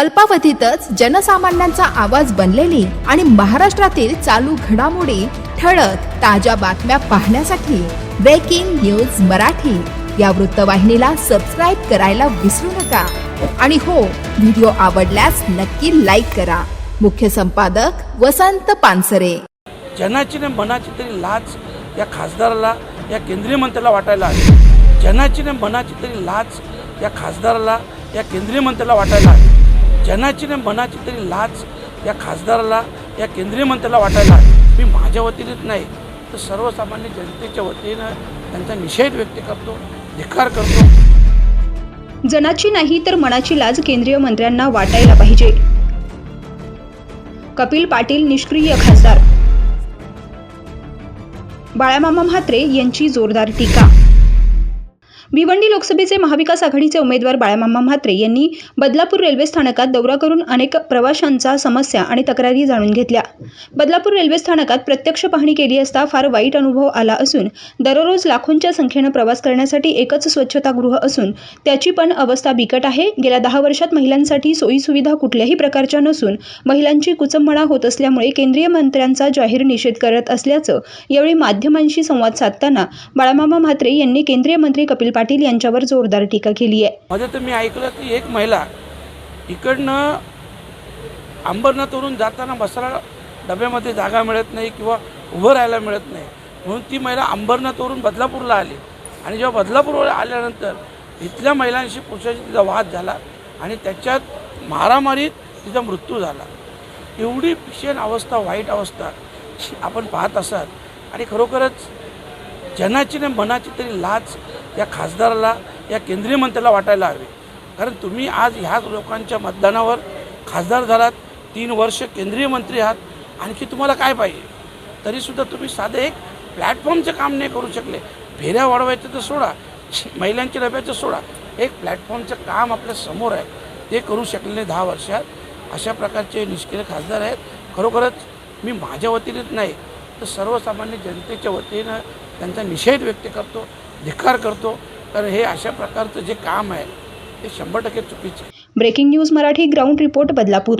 अल्पावधीतच जनसामान्यांचा आवाज बनलेली आणि महाराष्ट्रातील चालू घडामोडी ठळक ताज्या बातम्या पाहण्यासाठी ब्रेकिंग न्यूज मराठी. या वृत्तवाहिनीला सबस्क्राईब करायला विसरू नका. आणि हो व्हिडिओ आवडल्यास नक्की लाईक करा. मुख्य संपादक वसंत पानसरे. जनाची न मनाची तरी लाच या खासदाराला या केंद्रीय मंत्र्याला वाटायला हवी. जनाची न मनाची तरी लाच या खासदाराला या केंद्रीय मंत्र्याला वाटायला हवी. जनाची ना मनाची तरी लाज या खासदाराला या केंद्रीय मंत्र्याला वाटायला मी माझ्या वतीनेच नाही तर सर्वसामान्य जनतेच्या वतीनं त्यांचा निषेध व्यक्त करतो धिक्कार करतो. जनाची नाही तर मनाची लाज केंद्रीय मंत्र्यांना वाटायला पाहिजे. कपिल पाटील निष्क्रिय खासदार. बाळामामा म्हात्रे यांची जोरदार टीका. भिवंडी लोकसभेचे महाविकास आघाडीचे उमेदवार बाळामामा म्हात्रे यांनी बदलापूर रेल्वे स्थानकात दौरा करून अनेक प्रवाशांचा समस्या आणि तक्रारी जाणून घेतल्या. बदलापूर रेल्वे स्थानकात प्रत्यक्ष पाहणी केली असता फार वाईट अनुभव आला असून दररोज लाखोंच्या संख्येनं प्रवास करण्यासाठी एकच स्वच्छतागृह असून त्याची पण अवस्था बिकट आहे. गेल्या दहा वर्षात महिलांसाठी सोयीसुविधा कुठल्याही प्रकारच्या नसून महिलांची कुचंबणा होत असल्यामुळे केंद्रीय मंत्र्यांचा जाहीर निषेध करत असल्याचं यावेळी माध्यमांशी संवाद साधताना बाळामामा म्हात्रे यांनी केंद्रीय मंत्री कपिल पाटील यांच्यावर जोरदार टीका केली आहे. मध्ये तर मी ऐकलं की एक महिला इकडनं अंबरनाथवरून जाताना बसायला डब्यामध्ये जागा मिळत नाही किंवा उभं राहायला मिळत नाही. म्हणून ती महिला अंबरनाथवरून बदलापूरला आली. आणि जेव्हा बदलापूरवर आल्यानंतर इथल्या महिलांशी पुरुषाशी तिचा वाद झाला आणि त्याच्यात मारामारीत तिचा मृत्यू झाला. एवढी भीषण अवस्था वाईट अवस्था आपण पाहत असाल. आणि खरोखरच जनाची नाही मनाची तरी लाच या खासदाराला या केंद्रीय मंत्र्याला वाटायला हवी. कारण तुम्ही आज ह्या लोकांच्या मतदानावर खासदार झालात तीन वर्ष केंद्रीय मंत्री आहात आणखी तुम्हाला काय पाहिजे? तरीसुद्धा तुम्ही साधे एक प्लॅटफॉर्मचं काम नाही करू शकले. फेऱ्या वाढवायचं तर सोडा महिलांच्या डब्याचं सोडा. एक प्लॅटफॉर्मचं काम आपल्यासमोर आहे. ते करू शकले नाही दहा वर्षात. अशा प्रकारचे निष्क्रिय खासदार आहेत. खरोखरच मी माझ्या वतीनेच नाही तर सर्वसामान्य जनतेच्या वतीनं त्यांचा निषेध व्यक्त करतो धिक्कार करतो. कारण हे अशा प्रकारचं जे काम आहे ते शंभर टक्के चुकीचं breaking news Marathi ground report Badlapur.